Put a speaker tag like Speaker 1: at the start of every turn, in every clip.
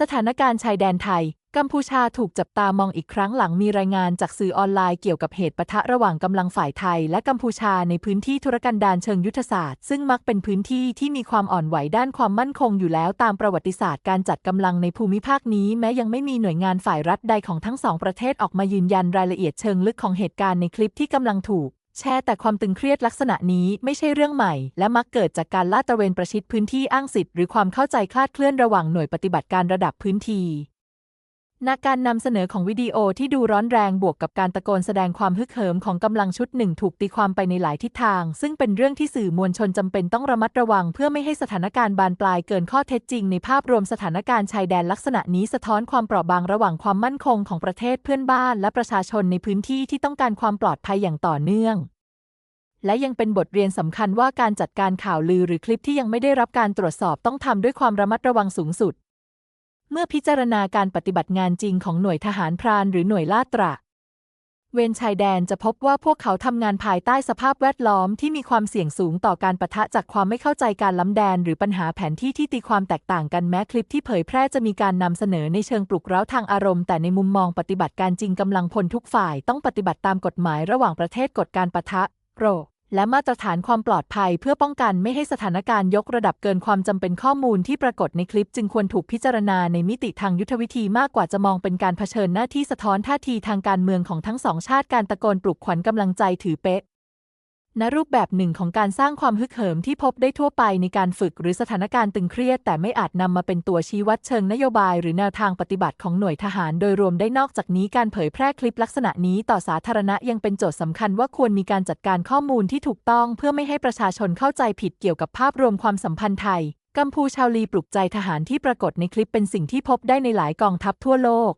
Speaker 1: สถานการณ์ชายแดนไทย กัมพูชาถูกจับตามองอีกครั้งหลังมีรายงานจากสื่อออนไลน์เกี่ยวกับเหตุปะทะระหว่างกำลังฝ่ายไทย และกัมพูชาในพื้นที่ธุรกันดารเชิงยุทธศาสตร์ ซึ่งมักเป็นพื้นที่ที่มีความอ่อนไหวด้านความมั่นคงอยู่แล้วตามประวัติศาสตร์การจัดกำลังในภูมิภาคนี้ แม้ยังไม่มีหน่วยงานฝ่ายรัฐใดของทั้งสองประเทศออกมายืนยันรายละเอียดเชิงลึกของเหตุการณ์ในคลิปที่กำลังถูก แชร์แต่ความตึงเครียดลักษณะนี้ไม่ใช่เรื่องใหม่ และมักเกิดจากการลาดตระเวนประชิดพื้นที่อ้างสิทธิ์หรือความเข้าใจคลาดเคลื่อนระหว่างหน่วยปฏิบัติการระดับพื้นที่ นาการนำเสนอของวิดีโอที่ดูร้อนแรงบวกกับการตะโกนแสดงความฮึกเหิมของกำลังชุดหนึ่งถูกตีความไปในหลายทิศทาง ซึ่งเป็นเรื่องที่สื่อมวลชนจำเป็นต้องระมัดระวัง เพื่อไม่ให้สถานการณ์บานปลายเกินข้อเท็จจริงในภาพรวมสถานการณ์ชายแดนลักษณะนี้สะท้อนความเปราะบางระหว่างความมั่นคงของประเทศเพื่อนบ้าน และประชาชนในพื้นที่ที่ต้องการความปลอดภัยอย่างต่อเนื่องและยังเป็นบทเรียนสำคัญว่าการจัดการข่าวลือหรือคลิปที่ยังไม่ได้รับการตรวจสอบต้องทำด้วยความระมัดระวังสูงสุด เมื่อพิจารณาการปฏิบัติงานจริงของหน่วยทหารพรานหรือหน่วยลาดตระเวนชายแดนจะพบว่าพวกเขาทำงานภายใต้สภาพแวดล้อมที่มีความเสี่ยงสูงต่อการปะทะจากความไม่เข้าใจการล้ำแดน หรือปัญหาแผนที่ที่ตีความแตกต่างกันแม้คลิปที่เผยแพร่จะมีการนำเสนอในเชิงปลุกเร้าทางอารมณ์ แต่ในมุมมองปฏิบัติการจริงกำลังพลทุกฝ่าย ต้องปฏิบัติตามกฎหมายระหว่างประเทศกฎการปะทะ โร และมาตรฐานความปลอดภัยเพื่อป้องกันไม่ให้สถานการณ์ยกระดับเกินความจำเป็นข้อมูลที่ปรากฏในคลิปจึงควรถูกพิจารณาในมิติทางยุทธวิธีมากกว่าจะมองเป็นการเผชิญหน้าที่สะท้อนท่าทีทางการเมืองของทั้งสองชาติการตะโกนปลุกขวัญกำลังใจถือเป๊ะ ณรูปแบบหนึ่งของการสร้างความฮึกเหิมที่พบได้ทั่วไปในการฝึกหรือสถานการณ์ตึงเครียด แต่ไม่อาจนำมาเป็นตัวชี้วัดเชิงนโยบาย หรือแนวทางปฏิบัติของหน่วยทหาร โดยรวมได้นอกจากนี้การเผยแพร่คลิปลักษณะนี้ต่อสาธารณะยังเป็นโจทย์สำคัญว่าควรมีการจัดการข้อมูลที่ถูกต้องเพื่อไม่ให้ประชาชนเข้าใจผิดเกี่ยวกับภาพรวมความสัมพันธ์ไทยกัมพูชาลีปลุกใจทหารที่ปรากฏในคลิปเป็นสิ่งที่พบได้ในหลายกองทัพทั่วโลก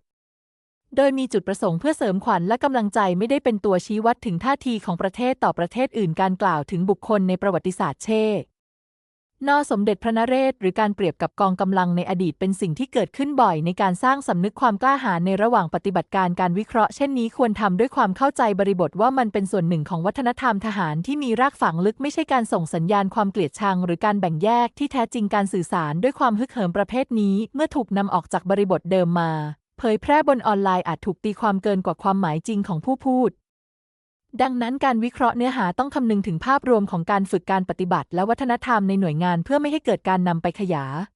Speaker 1: โดยมีจุดประสงค์เพื่อเสริมขวัญและกำลังใจไม่ได้เป็นตัวชี้วัดถึงท่าทีของประเทศต่อประเทศอื่นการกล่าวถึงบุคคลในประวัติศาสตร์เช่นอสมเด็จพระนเรศหรือการเปรียบกับกองกำลังในอดีตเป็นสิ่งที่เกิดขึ้นบ่อยในการสร้างสำนึกความกล้าหาญในระหว่างปฏิบัติการการวิเคราะห์เช่นนี้ควรทำด้วยความเข้าใจบริบทว่ามันเป็นส่วนหนึ่งของวัฒนธรรมทหารที่มีรากฝังลึกไม่ใช่การส่งสัญญาณความเกลียดชัง หรือการแบ่งแยกที่แท้จริงการสื่อสารด้วยความฮึกเหิมประเภทนี้ เมื่อถูกนำออกจากบริบทเดิมมา เผยแพร่บนออนไลน์อาจถูกตีความเกินกว่าความหมายจริงของผู้พูด ดังนั้นการวิเคราะห์เนื้อหาต้องคำนึงถึงภาพรวมของการฝึกการปฏิบัติและวัฒนธรรมในหน่วยงานเพื่อไม่ให้เกิดการนำไปขยาย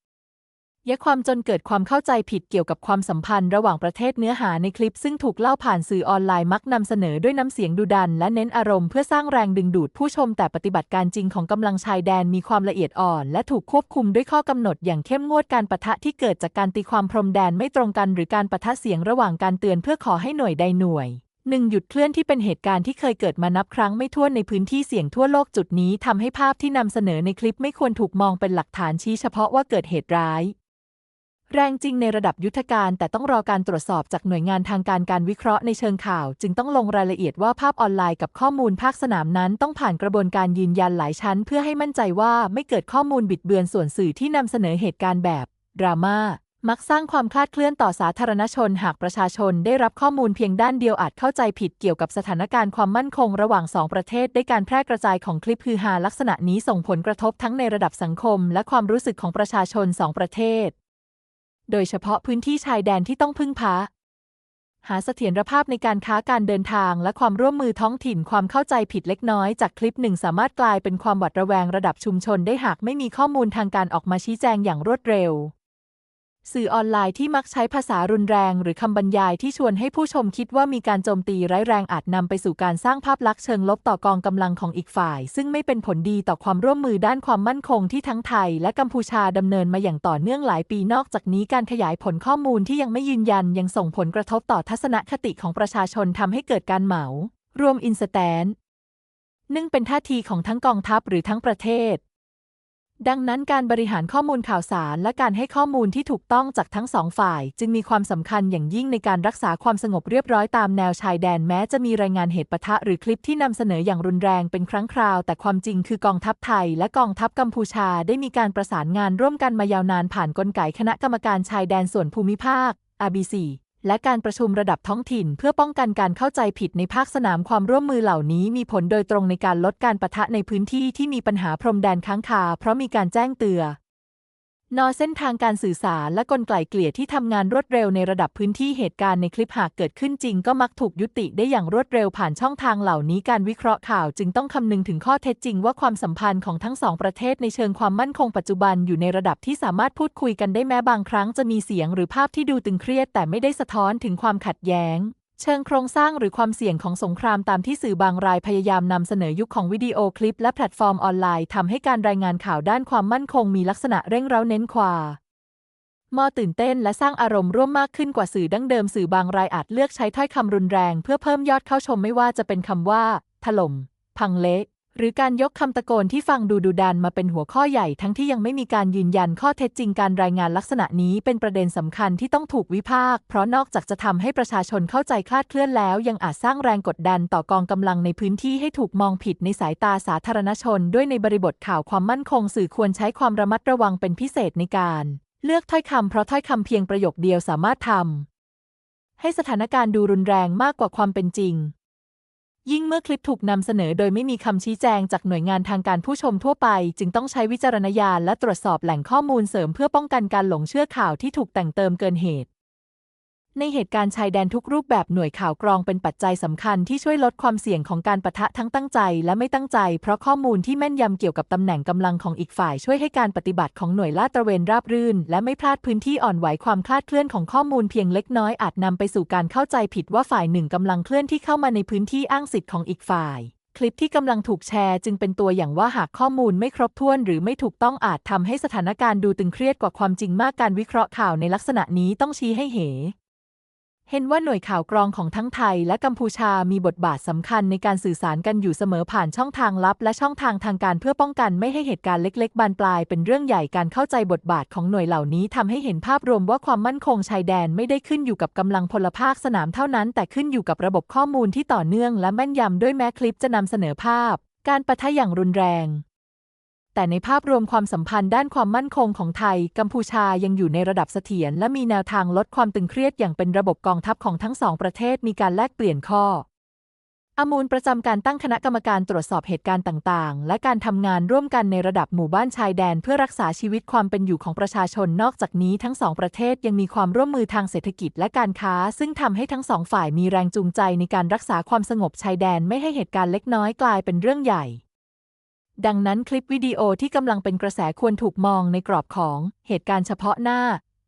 Speaker 1: ยะความจนเกิดความเข้าใจผิดเกี่ยวกับความสัมพันธ์ระหว่างประเทศเนื้อหาในคลิปซึ่งถูกเล่าผ่านสื่อออนไลน์มักนำเสนอด้วยน้ำเสียงดุดัน และเน้นอารมณ์เพื่อสร้างแรงดึงดูดผู้ชมแต่ปฏิบัติการจริงของกำลังชายแดนมีความละเอียดอ่อน และถูกควบคุมด้วยข้อกำหนดอย่างเข้มงวดการปะทะที่เกิดจากการตีความพรมแดนไม่ตรงกัน หรือการปะทะเสียงระหว่างการเตือนเพื่อขอให้หน่วยใดหน่วยหนึ่งหยุดเคลื่อนที่เป็นเหตุการณ์ที่เคยเกิดมานับครั้งไม่ถ้วนในพื้นที่เสี่ยงทั่วโลกจุดนี้ทำให้ภาพที่นำเสนอในคลิปไม่ควรถูกมองเป็นหลักฐานชี้เฉพาะว่าเกิดเหตุร้าย แรงจริงในระดับยุทธการ แต่ต้องรอการตรวจสอบจากหน่วยงานทางการการวิเคราะห์ในเชิงข่าว จึงต้องลงรายละเอียดว่าภาพออนไลน์กับข้อมูลภาคสนามนั้นต้องผ่านกระบวนการยืนยันหลายชั้น เพื่อให้มั่นใจว่าไม่เกิดข้อมูลบิดเบือนส่วนสื่อที่นำเสนอเหตุการณ์แบบดราม่ามักสร้างความคลาดเคลื่อนต่อสาธารณชน หากประชาชนได้รับข้อมูลเพียงด้านเดียวอาจเข้าใจผิดเกี่ยวกับสถานการณ์ความมั่นคงระหว่างสองประเทศ ได้การแพร่กระจายของคลิปฮือฮาลักษณะนี้ส่งผลกระทบทั้งในระดับสังคม และความรู้สึกของประชาชนสองประเทศ โดยเฉพาะพื้นที่ชายแดนที่ต้องพึ่งพาหาเสถียรภาพในการค้าการเดินทางและความร่วมมือท้องถิ่นความเข้าใจผิดเล็กน้อยจากคลิปหนึ่งสามารถกลายเป็นความหวาดระแวงระดับชุมชนได้หากไม่มีข้อมูลทางการออกมาชี้แจงอย่างรวดเร็ว สื่อออนไลน์ที่มักใช้ภาษารุนแรง หรือคำบรรยายที่ชวนให้ผู้ชมคิดว่ามีการโจมตีร้ายแรงอาจนำไปสู่การสร้างภาพลักษณ์เชิงลบต่อกองกำลังของอีกฝ่าย ซึ่งไม่เป็นผลดีต่อความร่วมมือด้านความมั่นคงที่ทั้งไทย และกัมพูชาดำเนินมาอย่างต่อเนื่องหลายปีนอกจากนี้การขยายผลข้อมูลที่ยังไม่ยืนยันยังส่งผลกระทบต่อทัศนคติของประชาชนทำให้เกิดการเหมารวมอินสแตนนึ่งเป็นท่าทีของทั้งกองทัพหรือทั้งประเทศ ดังนั้นการบริหารข้อมูลข่าวสารและการให้ข้อมูลที่ถูกต้องจากทั้งสองฝ่าย จึงมีความสำคัญอย่างยิ่งในการรักษาความสงบเรียบร้อยตามแนวชายแดนแม้จะมีรายงานเหตุปะทะหรือคลิปที่นำเสนออย่างรุนแรงเป็นครั้งคราว แต่ความจริงคือกองทัพไทยและกองทัพกัมพูชาได้มีการประสานงานร่วมกันมายาวนานผ่านกลไกคณะกรรมการชายแดนส่วนภูมิภาค RBC และการประชุมระดับท้องถิ่น เพื่อป้องกันการเข้าใจผิดในภาคสนามความร่วมมือเหล่านี้มีผลโดยตรงในการลดการประทะในพื้นที่ที่มีปัญหาพรมแดนค้างคา เพราะมีการแจ้งเตือน นอเส้นทางการสื่อสารและกลไกเกลี่ยที่ทำงานรวดเร็วในระดับพื้นที่เหตุการณ์ในคลิปหากเกิดขึ้นจริง ก็มักถูกยุติได้อย่างรวดเร็วผ่านช่องทางเหล่านี้การวิเคราะห์ข่าวจึงต้องคำนึงถึงข้อเท็จจริงว่าความสัมพันธ์ของทั้งสองประเทศในเชิงความมั่นคงปัจจุบันอยู่ในระดับที่สามารถพูดคุยกันได้แม้บางครั้งจะมีเสียงหรือภาพที่ดูตึงเครียดแต่ไม่ได้สะท้อนถึงความขัดแย้ง เชิงโครงสร้างหรือความเสี่ยงของสงครามตามที่สื่อบางรายพยายามนำเสนอยุคของวิดีโอคลิปและแพลตฟอร์มออนไลน์ทำให้การรายงานข่าวด้านความมั่นคงมีลักษณะเร่งเร้าเน้นความอตื่นเต้นและสร้างอารมณ์ร่วมมากขึ้นกว่าสื่อดั้งเดิมสื่อบางรายอาจเลือกใช้ถ้อยคำรุนแรง เพื่อเพิ่มยอดเข้าชมไม่ว่าจะเป็นคำว่า ถล่ม พังเละ หรือการยกคำตะโกนที่ฟังดูดุดันมาเป็นหัวข้อใหญ่ทั้งที่ยังไม่มีการยืนยันข้อเท็จจริงการรายงานลักษณะนี้เป็นประเด็นสำคัญที่ต้องถูกวิพากษ์เพราะนอกจากจะทำให้ประชาชนเข้าใจคลาดเคลื่อนแล้ว ยังอาจสร้างแรงกดดันต่อกองกำลังในพื้นที่ให้ถูกมองผิดในสายตาสาธารณชน ด้วยในบริบทข่าวความมั่นคง สื่อควรใช้ความระมัดระวังเป็นพิเศษในการเลือกถ้อยคำเพราะถ้อยคำเพียงประโยคเดียวสามารถทำให้สถานการณ์ดูรุนแรงมากกว่าความเป็นจริง ยิ่งเมื่อคลิปถูกนำเสนอโดยไม่มีคำชี้แจงจากหน่วยงานทางการผู้ชมทั่วไป จึงต้องใช้วิจารณญาณและตรวจสอบแหล่งข้อมูลเสริมเพื่อป้องกันการหลงเชื่อข่าวที่ถูกแต่งเติมเกินเหตุ ในเหตุการณ์ชายแดนทุกรูปแบบหน่วยข่าวกรองเป็นปัจจัยสำคัญที่ช่วยลดความเสี่ยงของการปะทะทั้งตั้งใจและไม่ตั้งใจ เพราะข้อมูลที่แม่นยำเกี่ยวกับตำแหน่งกำลังของอีกฝ่ายช่วยให้การปฏิบัติของหน่วยลาดตระเวนราบรื่น และไม่พลาดพื้นที่อ่อนไหวความคลาดเคลื่อนของข้อมูลเพียงเล็กน้อยอาจนำไปสู่การเข้าใจผิดว่าฝ่ายหนึ่งกำลังเคลื่อนที่เข้ามาในพื้นที่อ้างสิทธิ์ของอีกฝ่ายคลิปที่กำลังถูกแชร์จึงเป็นตัวอย่างว่าหากข้อมูลไม่ครบถ้วน หรือไม่ถูกต้องอาจทำให้สถานการณ์ดูตึงเครียดกว่าความจริงมากการวิเคราะห์ข่าวในลักษณะนี้ต้องชี้ให้เห็น เห็นว่าหน่วยข่าวกรองของทั้งไทยและกัมพูชามีบทบาทสำคัญในการสื่อสารกันอยู่เสมอผ่านช่องทางลับ และช่องทางทางการเพื่อป้องกันไม่ให้เหตุการณ์เล็ก ๆ บานปลายเป็นเรื่องใหญ่การเข้าใจบทบาทของหน่วยเหล่านี้ทำให้เห็นภาพรวมว่าความมั่นคงชายแดนไม่ได้ขึ้นอยู่กับกำลังพลภาคสนามเท่านั้น แต่ขึ้นอยู่กับระบบข้อมูลที่ต่อเนื่อง และแม่นยำด้วยแม้คลิปจะนำเสนอภาพ การปะทะอย่างรุนแรง แต่ในภาพรวมความสัมพันธ์ด้านความมั่นคงของไทย กัมพูชายังอยู่ในระดับเสถียรและมีแนวทางลดความตึงเครียดอย่างเป็นระบบกองทัพของทั้งสองประเทศมีการแลกเปลี่ยนข้ออมูลประจำการตั้งคณะกรรมการตรวจสอบเหตุการณ์ต่างๆ และการทำงานร่วมกันในระดับหมู่บ้านชายแดน เพื่อรักษาชีวิตความเป็นอยู่ของประชาชนนอกจากนี้ทั้งสองประเทศยังมีความร่วมมือทางเศรษฐกิจและการค้า ซึ่งทำให้ทั้งสองฝ่ายมีแรงจูงใจในการรักษาความสงบชายแดนไม่ให้เหตุการณ์เล็กน้อยกลายเป็นเรื่องใหญ่ ดังนั้นคลิปวิดีโอที่กำลังเป็นกระแสควรถูกมองในกรอบของเหตุการณ์เฉพาะหน้า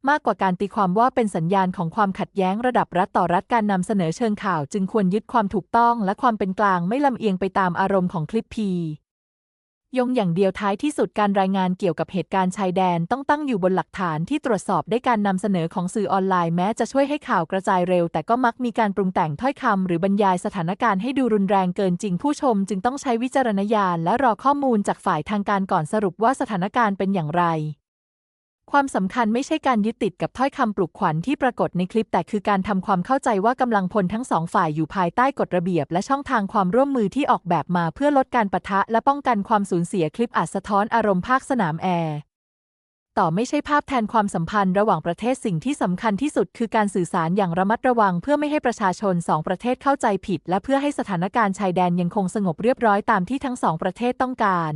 Speaker 1: มากกว่าการตีความว่าเป็นสัญญาณของความขัดแย้งระดับรัฐต่อรัฐการนำเสนอเชิงข่าว จึงควรยึดความถูกต้องและความเป็นกลางไม่ลำเอียงไปตามอารมณ์ของคลิปพี ยงอย่างเดียวท้ายที่สุดการรายงานเกี่ยวกับเหตุการณ์ชายแดนต้องตั้งอยู่บนหลักฐานที่ตรวจสอบได้การนำเสนอของสื่อออนไลน์แม้จะช่วยให้ข่าวกระจายเร็ว แต่ก็มักมีการปรุงแต่งถ้อยคำหรือบรรยายสถานการณ์ให้ดูรุนแรงเกินจริงผู้ชม จึงต้องใช้วิจารณญาณและรอข้อมูลจากฝ่ายทางการก่อนสรุปว่าสถานการณ์เป็นอย่างไร ความสำคัญไม่ใช่การยึดติดกับถ้อยคำปลุกขวัญที่ปรากฏในคลิป แต่คือการทำความเข้าใจว่ากำลังพลทั้งสองฝ่ายอยู่ภายใต้กฎระเบียบ และช่องทางความร่วมมือที่ออกแบบมาเพื่อลดการปะทะ และป้องกันความสูญเสียคลิปอาจสะท้อนอารมณ์ภาคสนามแอร์ต่อไม่ใช่ภาพแทนความสัมพันธ์ระหว่างประเทศสิ่งที่สำคัญที่สุดคือการสื่อสารอย่างระมัดระวัง เพื่อไม่ให้ประชาชนสองประเทศเข้าใจผิด และเพื่อให้สถานการณ์ชายแดนยังคงสงบเรียบร้อยตามที่ทั้งสองประเทศต้องการ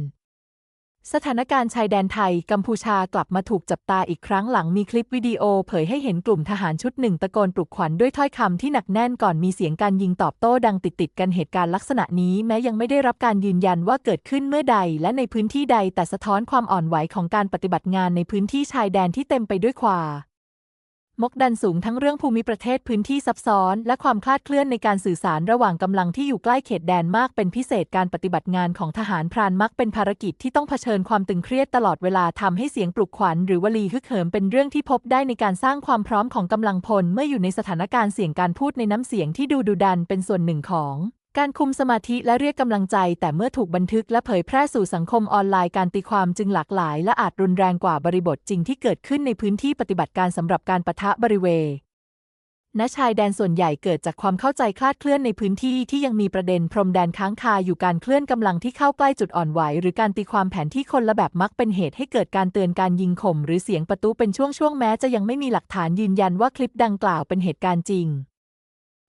Speaker 1: สถานการณ์ชายแดนไทยกัมพูชากลับมาถูกจับตาอีกครั้งหลังมีคลิปวิดีโอเผยให้เห็นกลุ่มทหารชุดหนึ่งตะโกนปลุกขวัญด้วยถ้อยคำที่หนักแน่นก่อนมีเสียงการยิงตอบโต้ดังติดๆกันเหตุการณ์ลักษณะนี้แม้ยังไม่ได้รับการยืนยันว่าเกิดขึ้นเมื่อใดและในพื้นที่ใดแต่สะท้อนความอ่อนไหวของการปฏิบัติงานในพื้นที่ชายแดนที่เต็มไปด้วยความ มกดันสูงทั้งเรื่องภูมิประเทศพื้นที่ซับซ้อน และความคลาดเคลื่อนในการสื่อสารระหว่างกำลังที่อยู่ใกล้เขตแดนมากเป็นพิเศษการปฏิบัติงานของทหารพรานมักเป็นภารกิจที่ต้องเผชิญความตึงเครียดตลอดเวลาทำให้เสียงปลุกขวัญหรือวลีฮึกเหิมเป็นเรื่องที่พบได้ในการสร้างความพร้อมของกำลังพลเมื่ออยู่ในสถานการณ์เสี่ยงการพูดในน้ำเสียงที่ดูดุดันเป็นส่วนหนึ่งของ การคุมสมาธิและเรียกกำลังใจ แต่เมื่อถูกบันทึกและเผยแพร่สู่สังคมออนไลน์การตีความจึงหลากหลาย และอาจรุนแรงกว่าบริบทจริงที่เกิดขึ้นในพื้นที่ปฏิบัติการสำหรับการปะทะบริเวณณชายแดนส่วนใหญ่เกิดจากความเข้าใจคลาดเคลื่อนในพื้นที่ที่ยังมีประเด็นพรมแดนค้างคาอยู่การเคลื่อนกำลังที่เข้าใกล้จุดอ่อนไหว หรือการตีความแผนที่คนละแบบมักเป็นเหตุให้เกิดการเตือนการยิงข่มหรือเสียงประตูเป็นช่วงๆแม้จะยังไม่มีหลักฐานยืนยันว่าคลิปดังกล่าวเป็นเหตุการณ์จริง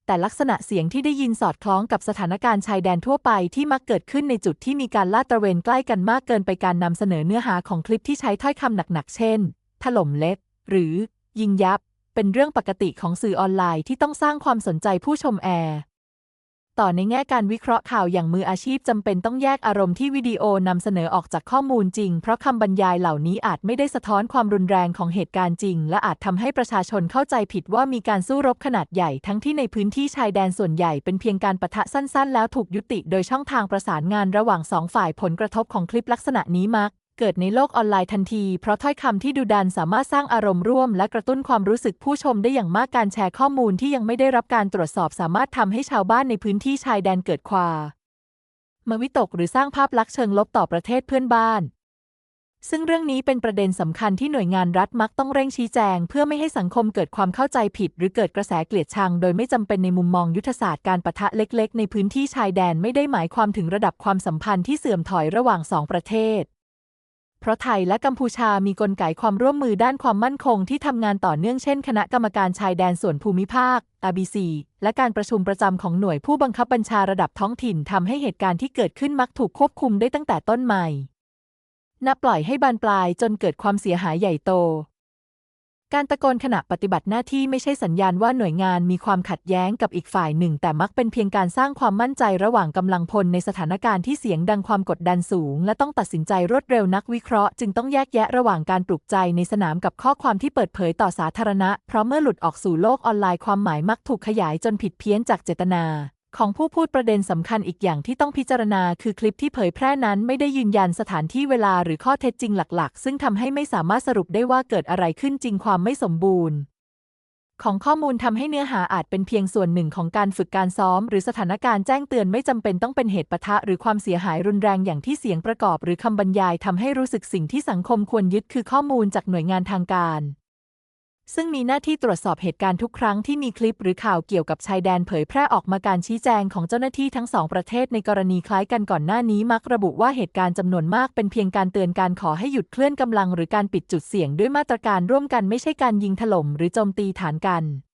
Speaker 1: แต่ลักษณะเสียงที่ได้ยินสอดคล้องกับสถานการณ์ชายแดนทั่วไปที่มักเกิดขึ้นในจุดที่มีการลาดตระเวนใกล้กันมากเกินไปการนำเสนอเนื้อหาของคลิปที่ใช้ถ้อยคำหนักๆ เช่น ถล่มเละหรือ ยิงยับ เป็นเรื่องปกติของสื่อออนไลน์ที่ต้องสร้างความสนใจผู้ชมแอร์ ต่อในแง่การวิเคราะห์ข่าวอย่างมืออาชีพจำเป็นต้องแยกอารมณ์ที่วิดีโอนำเสนอออกจากข้อมูลจริง เพราะคำบรรยายเหล่านี้อาจไม่ได้สะท้อนความรุนแรงของเหตุการณ์จริง และอาจทำให้ประชาชนเข้าใจผิดว่ามีการสู้รบขนาดใหญ่ทั้งที่ในพื้นที่ชายแดนส่วนใหญ่เป็นเพียงการปะทะสั้น ๆ แล้วถูกยุติ โดยช่องทางประสานงานระหว่างสองฝ่ายผลกระทบของคลิปลักษณะนี้มัก เกิดในโลกออนไลน์ทันที เพราะถ้อยคำที่ดุดันสามารถสร้างอารมณ์ร่วม และกระตุ้นความรู้สึกผู้ชมได้อย่างมากการแชร์ข้อมูลที่ยังไม่ได้รับการตรวจสอบสามารถทำให้ชาวบ้านในพื้นที่ชายแดนเกิดความมวิตกหรือสร้างภาพลักษณ์เชิงลบต่อประเทศเพื่อนบ้าน ซึ่งเรื่องนี้เป็นประเด็นสำคัญที่หน่วยงานรัฐมักต้องเร่งชี้แจง เพื่อไม่ให้สังคมเกิดความเข้าใจผิด หรือเกิดกระแสเกลียดชัง โดยไม่จำเป็นในมุมมองยุทธศาสตร์การปะทะเล็ก ๆ ในพื้นที่ชายแดนไม่ได้หมายความถึงระดับความสัมพันธ์ที่เสื่อมถอยระหว่างสองประเทศ เพราะไทยและกัมพูชามีกลไกความร่วมมือด้านความมั่นคงที่ทำงานต่อเนื่องเช่น คณะกรรมการชายแดนส่วนภูมิภาค (ABC) และการประชุมประจำของหน่วยผู้บังคับบัญชาระดับท้องถิ่นทำให้เหตุการณ์ที่เกิดขึ้นมักถูกควบคุมได้ตั้งแต่ต้นใหม่นับปล่อยให้บานปลายจนเกิดความเสียหายใหญ่โต การตะโกนขณะปฏิบัติหน้าที่ไม่ใช่สัญญาณว่าหน่วยงานมีความขัดแย้งกับอีกฝ่ายหนึ่ง แต่มักเป็นเพียงการสร้างความมั่นใจระหว่างกำลังพลในสถานการณ์ที่เสียงดังความกดดันสูง และต้องตัดสินใจรวดเร็วนักวิเคราะห์ จึงต้องแยกแยะระหว่างการปลุกใจในสนามกับข้อความที่เปิดเผยต่อสาธารณะ เพราะเมื่อหลุดออกสู่โลกออนไลน์ความหมายมักถูกขยายจนผิดเพี้ยนจากเจตนา ของผู้พูดประเด็นสำคัญอีกอย่างที่ต้องพิจารณาคือคลิปที่เผยแพร่นั้นไม่ได้ยืนยันสถานที่เวลาหรือข้อเท็จจริงหลัก ๆ ซึ่งทำให้ไม่สามารถสรุปได้ว่าเกิดอะไรขึ้นจริงความไม่สมบูรณ์ ของข้อมูลทำให้เนื้อหาอาจเป็นเพียงส่วนหนึ่งของการฝึกการซ้อม หรือสถานการณ์แจ้งเตือนไม่จำเป็นต้องเป็นเหตุปะทะ หรือความเสียหายรุนแรงอย่างที่เสียงประกอบ หรือคำบรรยายทำให้รู้สึกสิ่งที่สังคมควรยึดคือข้อมูลจากหน่วยงานทางการ ซึ่งมีหน้าที่ตรวจสอบเหตุการณ์ทุกครั้งที่มีคลิปหรือข่าวเกี่ยวกับชายแดนเผยแพร่ออกมาการชี้แจงของเจ้าหน้าที่ทั้งสองประเทศในกรณีคล้ายกันก่อนหน้านี้มักระบุว่าเหตุการณ์จำนวนมากเป็นเพียงการเตือนการขอให้หยุดเคลื่อนกำลังหรือการปิดจุดเสี่ยงด้วยมาตรการร่วมกันไม่ใช่การยิงถล่มหรือโจมตีฐานกัน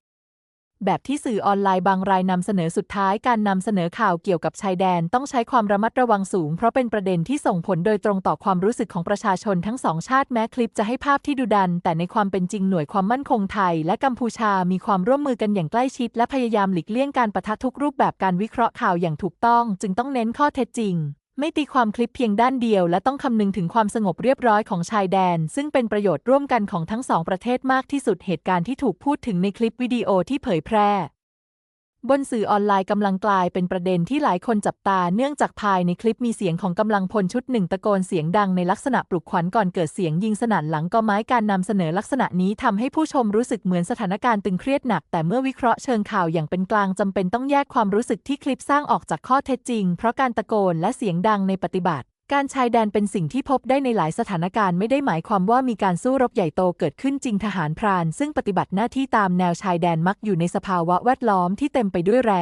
Speaker 1: แบบที่สื่อออนไลน์บางรายนำเสนอสุดท้ายการนำเสนอข่าวเกี่ยวกับชายแดนต้องใช้ความระมัดระวังสูง เพราะเป็นประเด็นที่ส่งผลโดยตรงต่อความรู้สึกของประชาชนทั้งสองชาติแม้คลิปจะให้ภาพที่ดุดัน แต่ในความเป็นจริงหน่วยความมั่นคงไทย และกัมพูชามีความร่วมมือกันอย่างใกล้ชิด และพยายามหลีกเลี่ยงการปะทะทุกรูปแบบการวิเคราะห์ข่าวอย่างถูกต้อง จึงต้องเน้นข้อเท็จจริง ไม่ตีความคลิปเพียงด้านเดียว และต้องคำนึงถึงความสงบเรียบร้อยของชายแดน ซึ่งเป็นประโยชน์ร่วมกันของทั้งสองประเทศมากที่สุดเหตุการณ์ที่ถูกพูดถึงในคลิปวิดีโอที่เผยแพร่ บนสื่อออนไลน์กำลังกลายเป็นประเด็นที่หลายคนจับตาเนื่องจากภายในคลิปมีเสียงของกำลังพลชุดหนึ่งตะโกนเสียงดังในลักษณะปลุกขวัญก่อนเกิดเสียงยิงสนั่นหลังกอไม้การนำเสนอลักษณะนี้ทำให้ผู้ชมรู้สึกเหมือนสถานการณ์ตึงเครียดหนัก แต่เมื่อวิเคราะห์เชิงข่าวอย่างเป็นกลางจำเป็นต้องแยกความรู้สึกที่คลิปสร้างออกจากข้อเท็จจริง เพราะการตะโกนและเสียงดังในปฏิบัติ การชายแดนเป็นสิ่งที่พบได้ในหลายสถานการณ์ไม่ได้หมายความว่ามีการสู้รบใหญ่โตเกิดขึ้นจริงทหารพราน ซึ่งปฏิบัติหน้าที่ตามแนวชายแดนมักอยู่ในสภาวะแวดล้อมที่เต็มไปด้วยแร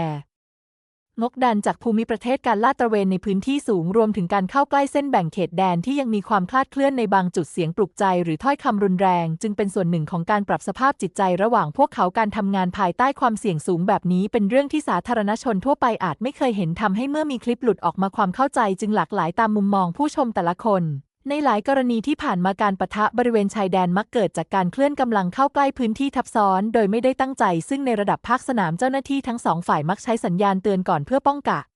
Speaker 1: งกดันจากภูมิประเทศการลาดตระเวนในพื้นที่สูงรวมถึงการเข้าใกล้เส้นแบ่งเขตแดนที่ยังมีความคลาดเคลื่อนในบางจุดเสียงปลุกใจ หรือถ้อยคำรุนแรง จึงเป็นส่วนหนึ่งของการปรับสภาพจิตใจระหว่างพวกเขาการทำงานภายใต้ความเสี่ยงสูงแบบนี้เป็นเรื่องที่สาธารณชนทั่วไปอาจไม่เคยเห็นทำให้เมื่อมีคลิปหลุดออกมาความเข้าใจ จึงหลากหลายตามมุมมองผู้ชมแต่ละคน ในหลายกรณีที่ผ่านมาการปะทะบริเวณชายแดนมักเกิดจากการเคลื่อนกำลังเข้าใกล้พื้นที่ทับซ้อน โดยไม่ได้ตั้งใจ ซึ่งในระดับภาคสนามเจ้าหน้าที่ทั้งสองฝ่ายมักใช้สัญญาณเตือนก่อนเพื่อป้องกัน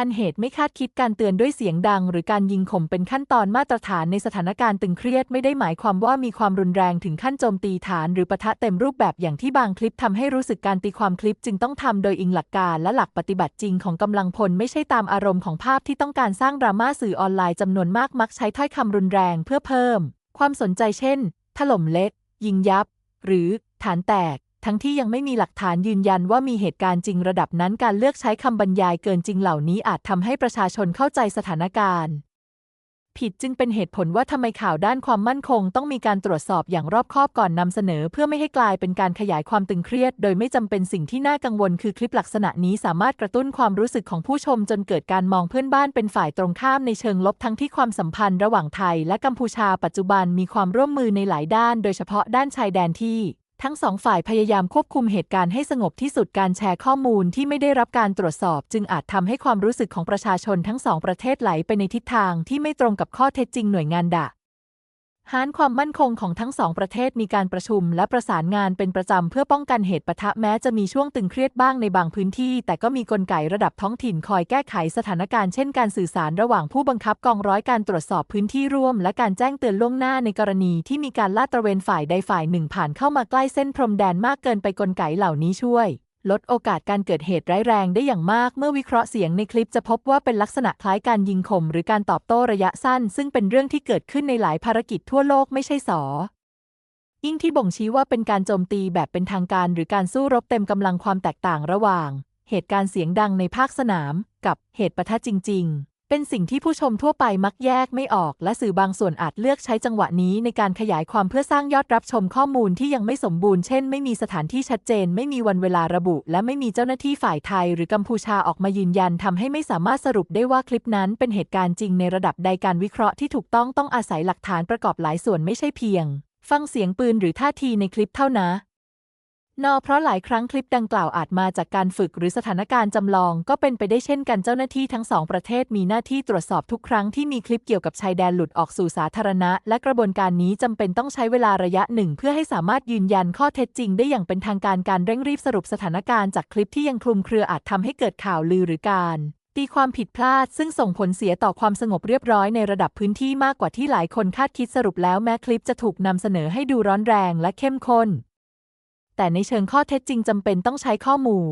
Speaker 1: อันเหตุไม่คาดคิดการเตือนด้วยเสียงดัง หรือการยิงข่มเป็นขั้นตอนมาตรฐานในสถานการณ์ตึงเครียดไม่ได้หมายความว่ามีความรุนแรงถึงขั้นโจมตีฐานหรือปะทะเต็มรูปแบบอย่างที่บางคลิปทำให้รู้สึกการตีความคลิปจึงต้องทำโดยอิงหลักการและหลักปฏิบัติจริงของกำลังพลไม่ใช่ตามอารมณ์ของภาพที่ต้องการสร้างดราม่าสื่อออนไลน์จำนวนมากมักใช้ถ้อยคำรุนแรงเพื่อเพิ่ม ความสนใจเช่น ถล่มเละยิงยับ หรือฐานแตก ทั้งที่ยังไม่มีหลักฐานยืนยันว่ามีเหตุการณ์จริงระดับนั้นการเลือกใช้คำบรรยายเกินจริงเหล่านี้อาจทำให้ประชาชนเข้าใจสถานการณ์ ผิดจึงเป็นเหตุผลว่าทำไมข่าวด้านความมั่นคง ต้องมีการตรวจสอบอย่างรอบคอบก่อนนำเสนอ เพื่อไม่ให้กลายเป็นการขยายความตึงเครียด โดยไม่จำเป็นสิ่งที่น่ากังวล คือคลิปลักษณะนี้สามารถกระตุ้นความรู้สึกของผู้ชม จนเกิดการมองเพื่อนบ้านเป็นฝ่ายตรงข้ามในเชิงลบทั้งที่ความสัมพันธ์ระหว่างไทย และกัมพูชาปัจจุบันมีความร่วมมือในหลายด้าน โดยเฉพาะด้านชายแดนที่ ทั้งสองฝ่ายพยายามควบคุมเหตุการณ์ให้สงบที่สุดการแชร์ข้อมูลที่ไม่ได้รับการตรวจสอบ จึงอาจทำให้ความรู้สึกของประชาชนทั้งสองประเทศไหลไปในทิศทางที่ไม่ตรงกับข้อเท็จจริงหน่วยงานดะ หารความมั่นคงของทั้งสองประเทศมีการประชุมและประสานงานเป็นประจำเพื่อป้องกันเหตุปะทะแม้จะมีช่วงตึงเครียดบ้างในบางพื้นที่ แต่ก็มีกลไกระดับท้องถิ่นคอยแก้ไขสถานการณ์เช่นการสื่อสารระหว่างผู้บังคับกองร้อยการตรวจสอบพื้นที่ร่วม และการแจ้งเตือนล่วงหน้าในกรณีที่มีการลาดตระเวนฝ่ายใดฝ่ายหนึ่งผ่านเข้ามาใกล้เส้นพรมแดนมากเกินไปกลไกเหล่านี้ช่วย ลดโอกาสการเกิดเหตุร้ายแรงได้อย่างมาก เมื่อวิเคราะห์เสียงในคลิปจะพบว่าเป็นลักษณะคล้ายการยิงข่มหรือการตอบโต้ระยะสั้น ซึ่งเป็นเรื่องที่เกิดขึ้นในหลายภารกิจทั่วโลกไม่ใช่สอยิ่งที่บ่งชี้ว่าเป็นการโจมตีแบบเป็นทางการ หรือการสู้รบเต็มกำลังความแตกต่างระหว่าง เหตุการณ์เสียงดังในภาคสนาม กับเหตุปะทะจริง เป็นสิ่งที่ผู้ชมทั่วไปมักแยกไม่ออก และสื่อบางส่วนอาจเลือกใช้จังหวะนี้ในการขยายความเพื่อสร้างยอดรับชมข้อมูลที่ยังไม่สมบูรณ์ เช่น ไม่มีสถานที่ชัดเจน ไม่มีวันเวลาระบุ และไม่มีเจ้าหน้าที่ฝ่ายไทย หรือกัมพูชาออกมายืนยันทำให้ไม่สามารถสรุปได้ว่าคลิปนั้นเป็นเหตุการณ์จริงในระดับใดการวิเคราะห์ที่ถูกต้องต้องอาศัยหลักฐานประกอบหลายส่วนไม่ใช่เพียง ฟังเสียงปืนหรือท่าทีในคลิปเท่านะ นอเพราะหลายครั้งคลิปดังกล่าวอาจมาจากการฝึกหรือสถานการณ์จำลองก็เป็นไปได้เช่นกันเจ้าหน้าที่ทั้งสองประเทศมีหน้าที่ตรวจสอบทุกครั้งที่มีคลิปเกี่ยวกับชายแดนหลุดออกสู่สาธารณะ และกระบวนการนี้จำเป็นต้องใช้เวลาระยะหนึ่ง เพื่อให้สามารถยืนยันข้อเท็จจริงได้อย่างเป็นทางการการเร่งรีบสรุปสถานการณ์จากคลิปที่ยังคลุมเครืออาจทำให้เกิดข่าวลือหรือการตีความผิดพลาดซึ่งส่งผลเสียต่อความสงบเรียบร้อยในระดับพื้นที่มากกว่าที่หลายคนคาดคิดสรุปแล้วแม้คลิปจะถูกนำเสนอให้ดูร้อนแรงและเข้มข้น แต่ในเชิงข้อเท็จจริงจำเป็นต้องใช้ข้อมูล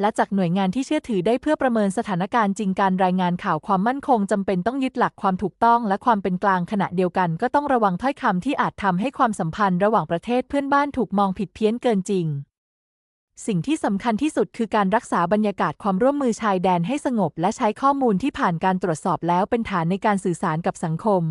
Speaker 1: และจากหน่วยงานที่เชื่อถือได้เพื่อประเมินสถานการณ์จริงการรายงานข่าวความมั่นคงจำเป็นต้องยึดหลักความถูกต้องและความเป็นกลางขณะเดียวกัน ก็ต้องระวังถ้อยคำที่อาจทำให้ความสัมพันธ์ระหว่างประเทศเพื่อนบ้านถูกมองผิดเพี้ยนเกินจริงสิ่งที่สำคัญที่สุดคือการรักษาบรรยากาศความร่วมมือชายแดนให้สงบ และใช้ข้อมูลที่ผ่านการตรวจสอบแล้วเป็นฐานในการสื่อสารกับสังคม